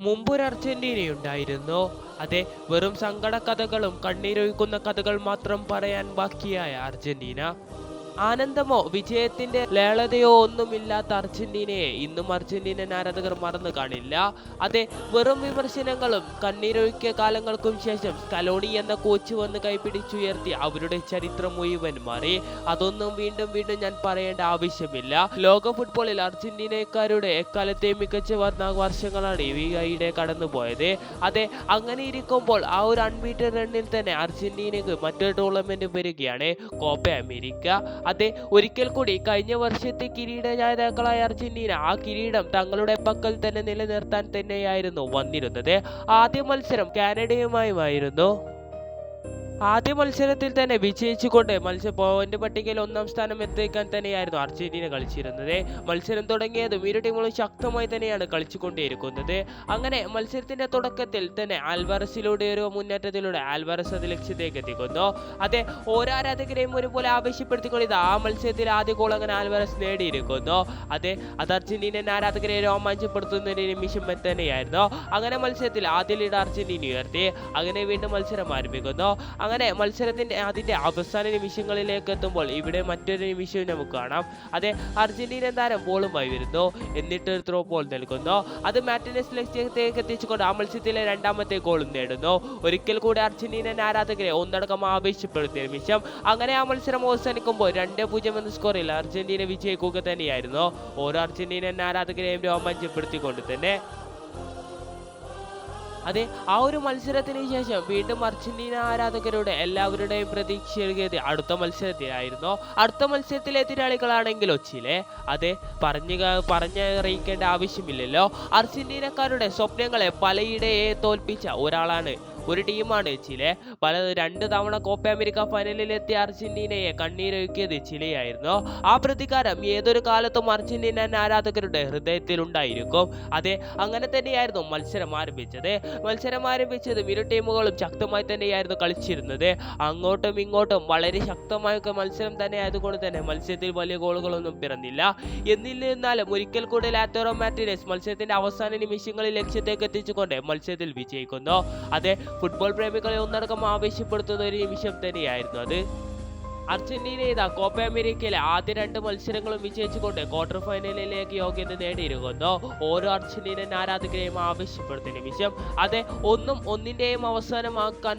മുമ്പൊരു അർജന്റീനയുണ്ടായിരുന്നു. അതെ വെറും സങ്കട കഥകളും കണ്ണീരൊഴുക്കുന്ന കഥകൾ മാത്രം പറയാൻ ബാക്കിയായ അർജന്റീന. ആനന്ദമോ വിജയത്തിന്റെ ലേളതയോ ഒന്നുമില്ലാത്ത അർജന്റീനയെ ഇന്നും അർജന്റീനൻ ആരാധകർ മറന്നു കാണില്ല. അതെ വെറും വിമർശനങ്ങളും കണ്ണീരൊഴുക്കിയ കാലങ്ങൾക്കും ശേഷം സ്കലോണി എന്ന കോച്ച് വന്ന് കൈപിടിച്ചുയർത്തി അവരുടെ ചരിത്രം മുഴുവൻ മാറി. അതൊന്നും വീണ്ടും വീണ്ടും ഞാൻ പറയേണ്ട ആവശ്യമില്ല. ലോക ഫുട്ബോളിൽ അർജന്റീനക്കാരുടെ എക്കാലത്തെ മികച്ച വർഷങ്ങളാണ് ഐയുടെ കടന്നുപോയത്. അതെ അങ്ങനെ ഇരിക്കുമ്പോൾ ആ ഒരു അൺബീറ്റഡ് റണ്ണിൽ തന്നെ അർജന്റീനക്ക് മറ്റൊരു ടൂർണമെന്റ് വരികയാണ് കോപ്പ അമേരിക്ക അതെ ഒരിക്കൽ കൂടി കഴിഞ്ഞ വർഷത്തെ കിരീട ജേതാക്കളായ അർജന്റീന ആ കിരീടം തങ്ങളുടെ പക്കൽ തന്നെ നിലനിർത്താൻ തന്നെയായിരുന്നു വന്നിരുന്നത്. ആദ്യ മത്സരം കാനഡയുമായുമായിരുന്നു. ആദ്യ മത്സരത്തിൽ തന്നെ വിജയിച്ചുകൊണ്ട് മത്സര പോയിന്റ് പട്ടികയിൽ ഒന്നാം സ്ഥാനം എത്തിക്കാൻ തന്നെയായിരുന്നു അർജന്റീന കളിച്ചിരുന്നത്. മത്സരം തുടങ്ങിയതും ഇരു ടീമുകളും ശക്തമായി തന്നെയാണ് കളിച്ചുകൊണ്ടിരിക്കുന്നത് അങ്ങനെ മത്സരത്തിന്റെ തുടക്കത്തിൽ തന്നെ ആൽവാറസിലൂടെ ഒരു മുന്നേറ്റത്തിലൂടെ ആൽവാറസ് അത് ലക്ഷ്യത്തേക്ക് എത്തിക്കുന്നു. അതെ ഓരോ ആരാധകരെയും ഒരുപോലെ ആവശ്യപ്പെടുത്തിക്കൊണ്ട് ആ മത്സരത്തിൽ ആദ്യ ഗോൾ അങ്ങനെ ആൽവാറസ് നേടിയിരിക്കുന്നു. അതെ അത് അർജന്റീനൻ ആരാധകരെ രോമാഞ്ചപ്പെടുത്തുന്ന നിമിഷം തന്നെയായിരുന്നു. അങ്ങനെ മത്സരത്തിൽ ആദ്യ ലീഡ് അർജന്റീന ഉയർത്തി. അങ്ങനെ വീണ്ടും മത്സരം ആരംഭിക്കുന്നു. അങ്ങനെ മത്സരത്തിന്റെ അതിന്റെ അവസാന നിമിഷങ്ങളിലേക്ക് എത്തുമ്പോൾ ഇവിടെ മറ്റൊരു നിമിഷവും നമുക്ക് കാണാം. അതെ അർജന്റീന താരം ബോളുമായി വരുന്നു. എന്നിട്ട് ത്രോ ബോൾ നൽകുന്നു. അത് മാറ്റിനസ് ലക്ഷ്യത്തേക്ക് എത്തിച്ചുകൊണ്ട് ആ മത്സരത്തിലെ രണ്ടാമത്തെ ഗോളും നേടുന്നു. ഒരിക്കൽ കൂടി അർജന്റീനൻ ആരാധകരെ ഒന്നടക്കം ആവേശപ്പെടുത്തിയ നിമിഷം അങ്ങനെ ആ മത്സരം അവസാനിക്കുമ്പോൾ രണ്ട് പൂജ്യം എന്ന സ്കോറിൽ അർജന്റീന വിജയിക്കുക തന്നെയായിരുന്നു. ഓരോ അർജന്റീനൻ ആരാധകരെയും രോമാഞ്ചപ്പെടുത്തിക്കൊണ്ട് തന്നെ അതെ ആ ഒരു മത്സരത്തിന് ശേഷം വീണ്ടും അർജന്റീന ആരാധകരുടെ എല്ലാവരുടെയും പ്രതീക്ഷ അടുത്ത മത്സരത്തിലായിരുന്നു. അടുത്ത മത്സരത്തിലെ എതിരാളികളാണെങ്കിലോ ചിലെ? അതെ പറഞ്ഞു പറഞ്ഞറിയിക്കേണ്ട ആവശ്യമില്ലല്ലോ. അർജന്റീനക്കാരുടെ സ്വപ്നങ്ങളെ പലയിടയെ തോൽപ്പിച്ച ഒരാളാണ് ഒരു ടീമാണ് ചിലെ. പല രണ്ട് തവണ കോപ്പ അമേരിക്ക ഫൈനലിൽ എത്തിയ അർജന്റീനയെ കണ്ണീരൊഴുക്കിയത് ചിലെയായിരുന്നു. ആ പ്രതികാരം ഏതൊരു കാലത്തും അർജന്റീനൻ ആരാധകരുടെ ഹൃദയത്തിലുണ്ടായിരിക്കും. അതെ അങ്ങനെ തന്നെയായിരുന്നു മത്സരം ആരംഭിച്ചത്. മത്സരം ആരംഭിച്ചതും ഇരു ടീമുകളും ശക്തമായി തന്നെയായിരുന്നു കളിച്ചിരുന്നത്. അങ്ങോട്ടും ഇങ്ങോട്ടും വളരെ ശക്തമായ മത്സരം തന്നെ ആയതുകൊണ്ട് തന്നെ മത്സരത്തിൽ വലിയ ഗോളുകളൊന്നും പിറന്നില്ല. എന്നിരുന്നാലും ഒരിക്കൽ കൂടി ലാറ്റോറോ മാർട്ടിനസ് മത്സരത്തിന്റെ അവസാന നിമിഷങ്ങളിൽ ലക്ഷ്യത്തേക്ക് എത്തിച്ചുകൊണ്ട് മത്സരത്തിൽ വിജയിക്കുന്നു. അതെ ഫുട്ബോൾ പ്രേമികളെ ഒന്നടക്കം ആവേശപ്പെടുത്തുന്ന ഒരു നിമിഷം തന്നെയായിരുന്നു അത്. അർജന്റീന ഇതാ കോപ്പ അമേരിക്കയിലെ ആദ്യ രണ്ട് മത്സരങ്ങളും വിജയിച്ചുകൊണ്ട് ക്വാർട്ടർ ഫൈനലിലേക്ക് യോഗ്യത നേടിയിരിക്കുന്നു. ഓരോ അർജന്റീനൻ ആരാധകരെയും ആവശ്യപ്പെടുത്തിയ നിമിഷം അതെ ഒന്നും ഒന്നിന്റെയും അവസാനമാക്കാൻ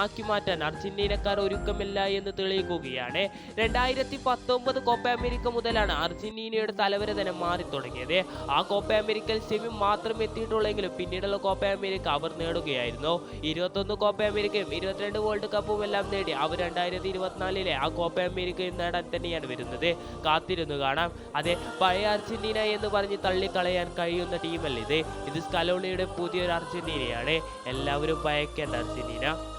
ആക്കി മാറ്റാൻ അർജന്റീനക്കാർ ഒരുക്കമില്ല എന്ന് തെളിയിക്കുകയാണ്. രണ്ടായിരത്തി പത്തൊമ്പത് കോപ്പ അമേരിക്ക മുതലാണ് അർജന്റീനയുടെ തലവര തന്നെ മാറി തുടങ്ങിയത് ആ കോപ്പ അമേരിക്കയിൽ സെമി മാത്രം എത്തിയിട്ടുള്ളെങ്കിലും പിന്നീടുള്ള കോപ്പ അമേരിക്ക അവർ നേടുകയായിരുന്നു. ഇരുപത്തൊന്ന് കോപ്പ അമേരിക്കയും ഇരുപത്തിരണ്ട് വേൾഡ് കപ്പും എല്ലാം നേടി അവർ രണ്ടായിരത്തി ഇരുപത്തിനാലിലെ ആ കോപ്പ അമേരിക്ക നേടാൻ തന്നെയാണ് വരുന്നത്. കാത്തിരുന്നു കാണാം. അതെ പഴയ അർജന്റീന എന്ന് പറഞ്ഞ് തള്ളിക്കളയാൻ കഴിയുന്ന ടീമല്ല ഇത്? ഇത് സ്കലോണിയുടെ പുതിയൊരു അർജന്റീനയാണ്. എല്ലാവരും ഭയക്കേണ്ട അർജന്റീന.